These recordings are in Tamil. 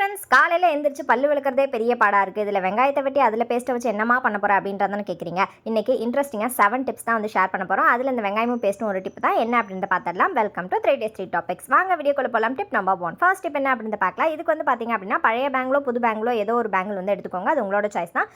ஃப்ரெண்ட்ஸ் காலையில் எந்திரிச்சு பல்லு விளக்குறதே பெரிய பாடாக இருக்குது இதில் வெங்காயத்தை வெட்டி அதில் பேஸ்ட்டை வச்சு என்னமா பண்ண போகிறேன் அப்படின்றதானே கேட்குறீங்க இன்றைக்கி இன்ட்ரெஸ்டிங்காக செவன் டிப்ஸ் தான் வந்து ஷேர் பண்ண போகிறோம் அதில் இந்த வெங்காயமும் பேஸ்ட்டும் ஒரு டிப் தான். என்ன அப்படின்னு பார்த்துடலாம் welcome to three days three topics வாங்க வீடியோக்குள்ள போகலாம் tip number one first tip என்ன அப்படின்னு பார்க்கலாம் இதுக்கு வந்து பார்த்தீங்க அப்படின்னா பழைய பேங்க்லோ புது பேங்க்லோ ஏதோ ஒரு பேங்கில் வந்து எடுத்துக்கோங்க. அது உங்களோட சாய்ஸ் தான்.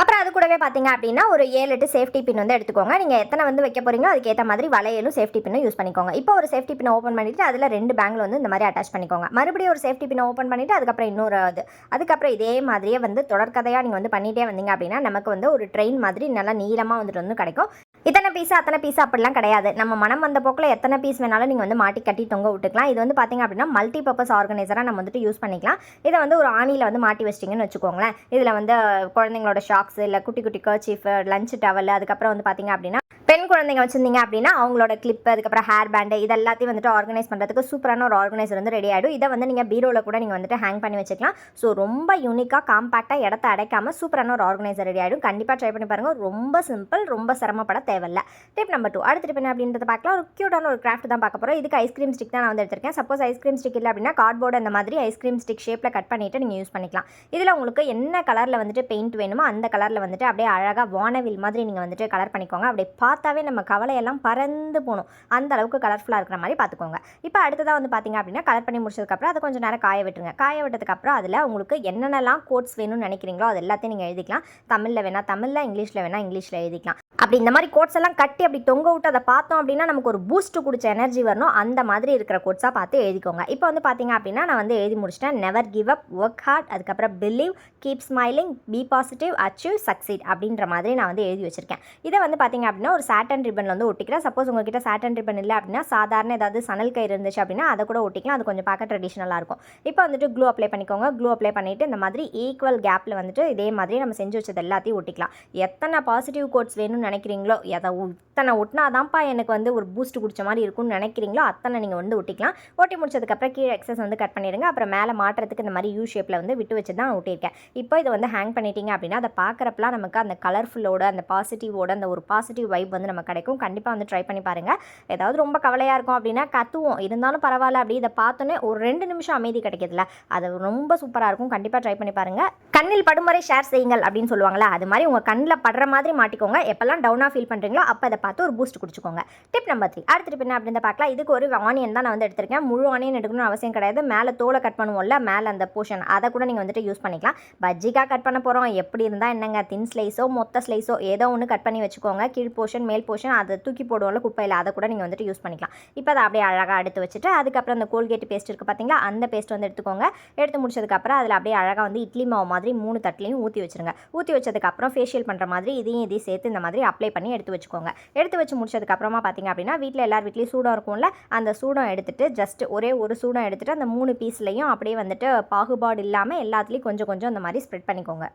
அப்புறம் அது கூடவே பார்த்தீங்க அப்படின்னா ஒரு ஏழு எட்டு சேஃப்டி பின் வந்து எடுத்துக்கோங்க. நீங்கள் எத்தனை வந்து வைக்க போறீங்களோ அதுக்கேற்ற மாதிரி வளையலும் சேஃப்டி பின்னும் யூஸ் பண்ணிக்கோங்க. இப்போ ஒரு சேஃப்டி பின் ஓப்பன் பண்ணிட்டு அதில் ரெண்டு பேங்கில் வந்து இந்த மாதிரி அட்டாச் பண்ணிக்கோங்க. மறுபடியும் ஒரு சேஃப்டி பின் ஓப்பன் பண்ணிட்டு அதுக்கப்புறம் இன்னொரு அது. அதுக்கப்புறம் இதே மாதிரியே வந்து தொடர்கதையாக நீங்கள் வந்து பண்ணிகிட்டே வந்தீங்க அப்படின்னா நமக்கு வந்து ஒரு ட்ரெயின் மாதிரி நல்லா நீளமாக வந்துட்டு வந்து கிடைக்கும். இத்தனை பீஸ் அத்தனை பீஸ் அப்படிலாம் கிடையாது. நம்ம மனம் வந்த போக்கில் எத்தனை பீஸ் வேணாலும் நீங்கள் வந்து மாட்டி கட்டி தொங்க விட்டுக்கலாம். இது வந்து பார்த்தீங்க அப்படின்னா மல்டி பர்பஸ் ஆர்கனைசராக நம்ம வந்துட்டு யூஸ் பண்ணிக்கலாம். இதை வந்து ஒரு ஆணியில் வந்து மாட்டி வச்சிட்டிங்கன்னு வச்சுக்கோங்களேன். இதில் வந்து குழந்தைங்களோட ஷாக்ஸ் இல்லை குட்டி குட்டி கர்ச்சீஃப் லஞ்ச் டவல் அதுக்கப்புறம் வந்து பார்த்திங்க அப்படின்னா பெண் குழந்தைங்க வச்சிருந்தீங்க அப்படின்னா அவங்களோட கிளிப் அதுக்கப்புறம் ஹேர் பேண்டு இது எல்லாத்தையும் வந்துட்டு ஆர்கனைஸ் பண்ணுறதுக்கு சூப்பரான ஒரு ஆர்கனைசர் வந்து ரெடி ஆகிடும் இதை வந்து நீங்கள் பீரோவில் கூட நீங்கள் வந்துட்டு ஹேங் பண்ணி வச்சுக்கலாம். ஸோ ரொம்ப யூனிக்காக காம்பேக்டாக இடத்த அடைக்காமல் சூப்பரான ஒரு ஆர்கனைசர் ரெடி ஆகிடும் கண்டிப்பாக ட்ரை பண்ணி பாருங்கள் ரொம்ப சிம்பிள் ரொம்ப சிரமப்பட தேவையில்லை. டிப் நம்பர் டூ அடுத்த டிப் என்ன அப்படின்றத பார்க்கலாம். ஒரு க்யூட்டான ஒரு கிராஃப்ட் தான் பார்க்க போகிறோம் இதுக்கு ஐஸ்கிரீம் ஸ்டிக் தான் நான் வந்து எடுத்திருக்கேன். சப்போஸ் ஐஸ்கிரீம் ஸ்டிக் இல்லை அப்படின்னா கார்ட்போர்டு அந்த மாதிரி ஐஸ்கிரீம் ஸ்டிக் ஷேப்பில் கட் பண்ணிவிட்டு நீங்கள் யூஸ் பண்ணிக்கலாம். இதில் உங்களுக்கு என்ன கலரில் வந்துட்டு பெயிண்ட் வேணுமோ அந்த கலரில் வந்துட்டு அப்படியே அழகாக வானவில் மாதிரி நீங்கள் வந்துட்டு கலர் பண்ணிக்கோங்க. அப்படியே பார்த்து பார்த்தாவே நம்ம கவலையெல்லாம் பறந்து போகணும். அந்த அளவுக்கு கலர்ஃபுல்லாக இருக்கிற மாதிரி பார்த்துக்கோங்க. இப்போ அடுத்ததாக வந்து பார்த்தீங்க அப்படின்னா கலர் பண்ணி முடிச்சதுக்கப்புறம் அதை கொஞ்சம் நேரம் காய விட்டுருங்க. காய விட்டதுக்கப்புறம் அதில் உங்களுக்கு என்னென்னலாம் கோட்ஸ் வேணும்னு நினைக்கிறீங்களோ அது எல்லாத்தையும் நீங்கள் எழுதிக்கலாம். தமிழில் வேணால் தமிழில் இங்கிலீஷில் வேணால் இங்கிலீஷில் எழுதிக்கலாம். அப்படி இந்த மாதிரி கோட்ஸ் எல்லாம் கட்டி அப்படி தொங்க விட்டு அதை பார்த்தோம் அப்படின்னா நமக்கு ஒரு பூஸ்ட் குடிச்ச எனர்ஜி வரணும். அந்த மாதிரி இருக்கிற கோட்ஸாக பார்த்து எழுதிக்கோங்க. இப்போ வந்து பார்த்தீங்க அப்படின்னா நான் வந்து எழுதி முடிச்சிட்டேன். Never give up work hard அதுக்கப்புறம் believe keep smiling be positive achieve succeed அப்படின்ற மாதிரி நான் வந்து எழுதி வச்சிருக்கேன். இதை வந்து பார்த்தீங்க அப்படின்னா ஒரு சாட்டன் ரிப்பன் வந்து ஒட்டிக்கிறேன். சப்போஸ் உங்ககிட்ட சாட்டன் ரிப்பன் இல்லை அப்படின்னா சாதாரண ஏதாவது சணல் கயிறு இருந்துச்சு அப்படின்னா அதை கூட ஒட்டிக்கலாம். அது கொஞ்சம் பார்க்க ட்ரெடிஷ்னலாக இருக்கும். இப்போ வந்துட்டு க்ளூ அப்ளை பண்ணிக்கோங்க. க்ளூ அப்ளை பண்ணிவிட்டு இந்த மாதிரி ஈக்குவல் கேப்பில் வந்துட்டு இதே மாதிரி நம்ம செஞ்சு வச்சது எல்லாத்தையும் ஒட்டிக்கலாம். எத்தனை பாசிட்டிவ் கோட்ஸ் வேணும்னு நினைக்கிறீங்களோ எதை இத்தனை ஒட்டினாதான்ப்பா எனக்கு வந்து ஒரு பூஸ்ட் குடிச்ச மாதிரி இருக்கும்னு நினைக்கிறீங்களோ அத்தனை நீங்கள் வந்து ஒட்டிக்கலாம். ஒட்டி முடிச்சதுக்கப்புறம் கீழே எக்ஸஸ் வந்து கட் பண்ணிடுங்க. அப்புறம் மேலே மாட்டுறதுக்கு இந்த மாதிரி யூ ஷேப்பில் வந்து விட்டு வச்சு தான் ஒட்டியிருக்கேன். இப்போ இதை வந்து ஹேங் பண்ணிட்டீங்க அப்படின்னா அதை பார்க்குறப்பலாம் நமக்கு அந்த கலர்ஃபுல்லோட அந்த பாசிட்டிவோட அந்த ஒரு பாசிட்டிவ் வைப் வந்து நம்ம கிடைக்கும். கண்டிப்பாக வந்து ட்ரை பண்ணி பாருங்கள் ஏதாவது ரொம்ப கவலையாக இருக்கும் அப்படின்னா கத்துவோம். இருந்தாலும் பரவாயில்ல அப்படி இதை பார்த்தோன்னே ஒரு ரெண்டு நிமிஷம் அமைதி கிடைக்குதுல்ல. அது ரொம்ப சூப்பராக இருக்கும். கண்டிப்பாக ட்ரை பண்ணி பாருங்கள் கண்ணில் படுமுறை ஷேர் செய்யுங்கள் அப்படின்னு சொல்லுவாங்களா அது மாதிரி உங்கள் கண்ணில் படுற மாதிரி மாட்டிக்கோங்க. எப்போல்லாம் டவுனாக ஃபீல் பண்ணுறீங்களோ அப்போ அதை பார்த்து ஒரு பூஸ்ட் குடிச்சுக்கோங்க. டிப் நம்பர் த்ரீ அடுத்த டிப் என்ன அப்படின்னு பார்க்கலாம். இதுக்கு ஒரு ஆனியன் தான் நான் வந்து எடுத்திருக்கேன். முழு ஆனியன் எடுக்கணும்னு அவசியம் கிடையாது. மேலே தோலை கட் பண்ணுவோம்ல மேலே அந்த போர்ஷன் அதை கூட நீங்கள் வந்துட்டு யூஸ் பண்ணிக்கலாம். பஜ்ஜிக்காக கட் பண்ண போகிறோம் எப்படி இருந்தால் என்னங்க? தின் ஸ்லைஸோ மொத்த ஸ்லைஸோ ஏதோ ஒன்று கட் பண்ணி வச்சுக்கோங்க. கீழ் போர்ஷன் மேல் போர்ஷன் அதை தூக்கி போடுவோம்ல குப்பையில் அதை கூட நீங்கள் வந்துட்டு யூஸ் பண்ணிக்கலாம். இப்போ அதை அப்படியே அழகாக எடுத்து வச்சுட்டு அதுக்கப்புறம் அந்த கோல்கேட் பேஸ்ட் இருக்குது பார்த்தீங்களா அந்த பேஸ்ட் வந்து எடுத்துக்கோங்க. எடுத்து முடிச்சதுக்கப்புறம் அதில் அப்படியே அழகாக வந்து இட்லி மாவு மாதிரி மூணு தட்டிலையும் ஊற்றி வச்சுருங்க. ஊற்றி வச்சதுக்கப்புறம் ஃபேஷியல் பண்ணுற மாதிரி இதையும் இதையும் சேர்த்து இந்த மாதிரி அப்ளை பண்ணி எடுத்து வச்சுக்கோங்க. எடுத்து வச்சு முடிச்சதுக்கப்புறமா பார்த்தீங்க அப்படின்னா வீட்டில் எல்லார் வீட்லேயும் சூடம் இருக்கும்ல அந்த சூடம் எடுத்துட்டு ஜஸ்ட் ஒரே ஒரு சூடம் எடுத்துகிட்டு அந்த மூணு பீஸ்லையும் அப்படியே வந்துட்டு பாகுபாடு இல்லாமல் எல்லாத்துலேயும் கொஞ்சம் கொஞ்சம் அந்த மாதிரி ஸ்ப்ரெட் பண்ணிக்கோங்க.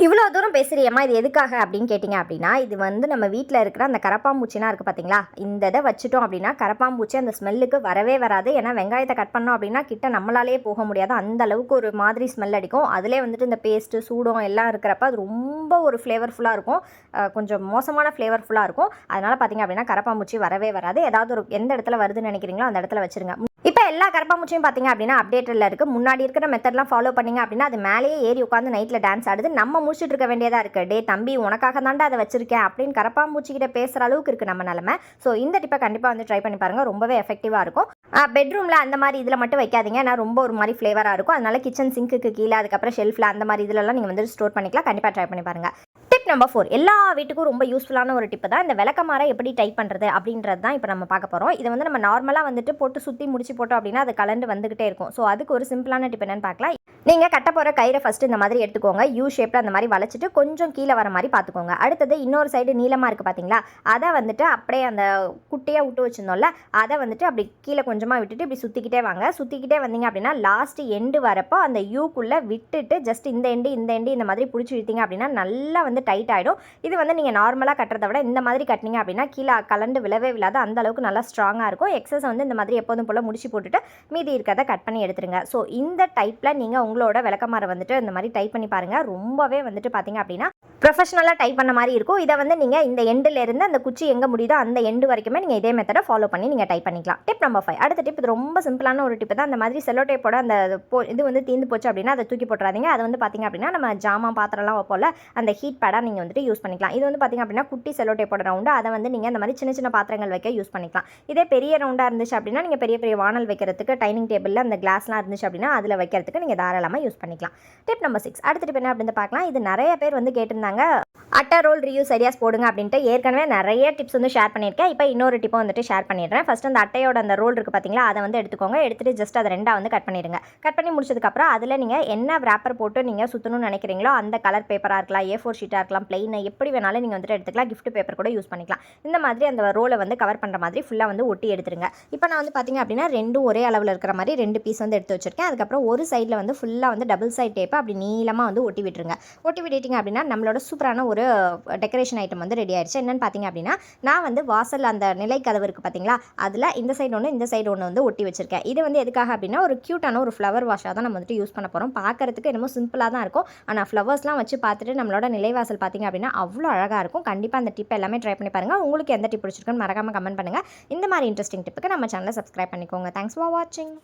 இவ்வளோ தூரம் பேசுகிறியம்மா இது எதுக்காக அப்படின்னு கேட்டிங்க அப்படின்னா இது வந்து நம்ம வீட்டில் இருக்கிற அந்த கரப்பாம்பூச்சினா இருக்குது பார்த்தீங்களா இந்த இதை வச்சுட்டோம் அப்படின்னா கரப்பாம்பூச்சி அந்த ஸ்மெல்லுக்கு வரவே வராது. ஏன்னா வெங்காயத்தை கட் பண்ணோம் அப்படின்னா கிட்ட நம்மளாலே போக முடியாது. அந்த அளவுக்கு ஒரு மாதிரி ஸ்மெல் அடிக்கும். அதிலே வந்துட்டு இந்த பேஸ்ட்டு சூடம் எல்லாம் இருக்கிறப்ப அது ரொம்ப ஒரு ஃப்ளேவர்ஃபுல்லாக இருக்கும். கொஞ்சம் மோசமான ஃப்ளேவர்ஃபுல்லாக இருக்கும். அதனால் பார்த்தீங்க அப்படின்னா கரப்பாம்பூச்சி வரவே வராது. ஏதாவது ஒரு எந்த இடத்துல வருதுன்னு நினைக்கிறீங்களோ அந்த இடத்துல வச்சுருங்க. இப்போ எல்லா கரப்பாம்பூச்சியும் பார்த்தீங்க அப்படின்னா அப்டேட்டில் இருக்குது முன்னாடி இருக்கிற மெத்தட்லாம் ஃபாலோ பண்ணீங்க அப்படின்னா அது மேலேயே ஏறி உட்காந்து நைட்டில் டான்ஸ் ஆடுது. நம்ம முடிச்சுட்டு இருக்க வேண்டியதாக இருக்குது டே தம்பி உனக்காக தாண்டா அதை வச்சிருக்கேன் அப்படின்னு கரப்பாம்பூச்சிக்கிட்ட பேசுகிற அளவுக்கு இருக்குது நம்ம நிலமை. ஸோ இந்த டிப்பை கண்டிப்பாக வந்து ட்ரை பண்ணி பாருங்கள் ரொம்பவே எஃபெக்டிவாக இருக்கும். பெட்ரூமில் அந்த மாதிரி இதில் மட்டும் வைக்காதீங்க. ஏன்னா ரொம்ப ஒரு மாதிரி ஃப்ளேவராக இருக்கும். அதனால் கிச்சன் சிங்க்குக்கு கீழே அதுக்கப்புறம் ஷெல்ஃபில் அந்த மாதிரி இதிலலாம் நீங்கள் வந்து ஸ்டோர் பண்ணிக்கலாம். கண்டிப்பாக ட்ரை பண்ணி பாருங்கள் டிப் நம்பர் ஃபோர் எல்லா வீட்டுக்கும் ரொம்ப யூஸ்ஃபுல்லான ஒரு டிப்பு தான் இந்த விளக்கமாரை எப்படி டைப் பண்ணுறது அப்படின்றது தான் இப்போ நம்ம பார்க்க போகிறோம் இதை வந்து நம்ம நார்மலாக வந்துட்டு போட்டு சுற்றி முடிச்சு போட்டோம் அப்படின்னா அது கலண்டு வந்துகிட்டே இருக்கும். ஸோ அதுக்கு ஒரு சிம்பிளான டிப் என்னன்னு பார்க்கலாம். நீங்கள் கட்ட போகிற கயிறை ஃபஸ்ட்டு இந்த மாதிரி எடுத்துக்கோங்க. யூ ஷேப்பில் அந்த மாதிரி வளைச்சிட்டு கொஞ்சம் கீழே வர மாதிரி பார்த்துக்கோங்க. அடுத்தது இன்னொரு சைடு நீளமாக இருக்குது பார்த்தீங்களா அதை வந்துட்டு அப்படியே அந்த குட்டியாக விட்டு வச்சுருந்தோம்ல அதை வந்துட்டு அப்படி கீழே கொஞ்சமாக விட்டுட்டு இப்படி சுற்றிக்கிட்டே வாங்க. சுற்றிக்கிட்டே வந்தீங்க அப்படின்னா லாஸ்ட்டு எண்டு வரப்போ அந்த யூக்குள்ளே விட்டுட்டு ஜஸ்ட் இந்த எண்டு இந்த எண்டு இந்த மாதிரி பிடிச்சி இழுத்தீங்க அப்படின்னா நல்லா வந்து டைட் ஆகிடும் இது வந்து நீங்கள் நார்மலாக கட்டுறத விட இந்த மாதிரி கட்டினீங்க அப்படின்னா கீழே கலண்டு விழவே விழாத. அந்த அளவுக்கு நல்லா ஸ்ட்ராங்காக இருக்கும். எக்ஸஸ் வந்து இந்த மாதிரி எப்போதும் போல் முடிச்சு போட்டுட்டு மீதி இருக்கிறத கட் பண்ணி எடுத்துருங்க. ஸோ இந்த டைப்பில் நீங்கள் உங்களோட விளக்கமாரை வந்துட்டு இந்த மாதிரி டைப் பண்ணி பாருங்கள் ரொம்பவே வந்துட்டு பார்த்தீங்க அப்படின்னா ப்ரொஃபஷனலாக டைப் பண்ண மாதிரி இருக்கும். இதை வந்து நீங்கள் இந்த எண்டில் இருந்து அந்த குச்சி எங்கே முடியுதோ அந்த எண்டு வரைக்குமே நீங்கள் இதே மெத்தடை ஃபாலோ பண்ணி நீங்கள் டைப் பண்ணிக்கலாம். டிப் நம்பர் ஃபைவ் அடுத்த டிப் இது ரொம்ப சிம்பிளான ஒரு டிப் தான். அந்த மாதிரி செல்லோ டேப்போட அந்த போ இது வந்து தீந்து போச்சு அப்படின்னா அதை தூக்கி போட்டுறாதீங்க. அது வந்து பார்த்தீங்க அப்படின்னா நம்ம ஜாமான் பாத்திரம்லாம் வைப்போம்ல அந்த ஹீட் பேடாக நீங்கள் வந்துட்டு யூஸ் பண்ணிக்கலாம். இது வந்து பார்த்தீங்க அப்படின்னா குட்டி செல்லோ டேப்போட ரவுண்டு அதை வந்து நீங்கள் அந்த மாதிரி சின்ன சின்ன பாத்திரங்கள் வைக்க யூஸ் பண்ணிக்கலாம். இதே பெரிய ரவுண்டாக இருந்துச்சு அப்படின்னா நீங்கள் பெரிய பெரிய வானல் வைக்கிறதுக்கு டைனிங் டேபிளில் அந்த கிளாஸ்லாம் இருந்துச்சு அப்படின்னா அதில் வைக்கிறதுக்கு நீங்கள் தாராளமாக யூஸ் பண்ணிக்கலாம். டிப் நம்பர் சிக்ஸ் அடுத்த டிப் என்ன அப்படின்னு பார்க்கலாம். இது நிறைய பேர் வந்து கேட்டிருந்தாங்க. அட்டை ரோல் ரியூ ஐடியாஸ் போடுங்க அப்படின்ட்டு ஏற்கனவே நிறைய டிப்ஸ் வந்து ஷேர் பண்ணியிருக்கேன். இப்போ இன்னொரு டிப்பும் வந்துட்டு ஷேர் பண்ணிடுறேன். ஃபஸ்ட் அந்த அட்டையோட அந்த ரோல் இருக்குது பார்த்தீங்களா அதை வந்து எடுத்துக்கோங்க. எடுத்துகிட்டு ஜஸ்ட் அதை ரெண்டாக வந்து கட் பண்ணிடுங்க. கட் பண்ணி முடிச்சதுக்கப்புறம் அதில் நீங்கள் என்ன ரேப்பர் போட்டு நீங்கள் சுற்றணும்னு நினைக்கிறீங்களோ அந்த கலர் பேப்பராக இருக்கலாம் ஏ ஃபோர் ஷீட்டாக இருக்கலாம் பிளெயினை எப்படி வேணாலும் நீங்கள் வந்துட்டு எடுத்துக்கலாம். கிஃப்ட் பேப்பர் கூட யூஸ் பண்ணிக்கலாம். இந்த மாதிரி அந்த ரோலை வந்து கவர் பண்ணுற மாதிரி ஃபுல்லாக வந்து ஒட்டி எடுத்துருங்க. இப்போ நான் வந்து பார்த்தீங்க அப்படின்னா ரெண்டும் ஒரே அளவில் இருக்கிற மாதிரி ரெண்டு பீஸ் வந்து எடுத்து வச்சிருக்கேன். அதுக்கப்புறம் ஒரு சைடில் வந்து ஃபுல்லாக வந்து டபுள் சைட் டேப்பை அப்படி நீளமாக வந்து ஒட்டி விட்டுருங்க. ஒட்டி விட்டுட்டீங்க அப்படின்னா நம்மளோட சூப்பரான ஒரு டெக்கரேஷன் ஐட்டம் வந்து ரெடி ஆயிடுச்சு. என்னென்னு பார்த்தீங்க அப்படின்னா நான் வந்து வாசல் அந்த நிலை கதவு இருக்குது பார்த்தீங்களா அதில் இந்த சைடு ஒன்று இந்த சைடு ஒன்று வந்து ஒட்டி வச்சிருக்கேன். இது வந்து எதுக்காக அப்படின்னா ஒரு க்யூட்டான ஒரு ஃப்ளவர் வாஷாக தான் நம்ம வந்துட்டு யூஸ் பண்ண போகிறோம் பார்க்கறதுக்கு என்னமோ சிம்பிளாக தான் இருக்கும். ஆனால் ஃப்ளவர்ஸ்லாம் வச்சு பார்த்துட்டு நம்மளோட நிலைவாசல் பார்த்தீங்க அப்படின்னா அவ்வளோ அழகாக இருக்கும். கண்டிப்பாக அந்த டிப் எல்லாமே ட்ரை பண்ணி பாருங்கள் உங்களுக்கு எந்த டிப் பிடிச்சிருக்குன்னு மறக்காமல் கமெண்ட் பண்ணுங்கள் இந்த மாதிரி இன்ட்ரெஸ்டிங் டிப்புக்கு நம்ம சேனலை சப்ஸ்கிரைப் பண்ணிக்கோங்க. தேங்க்ஸ் ஃபார் வாட்சிங்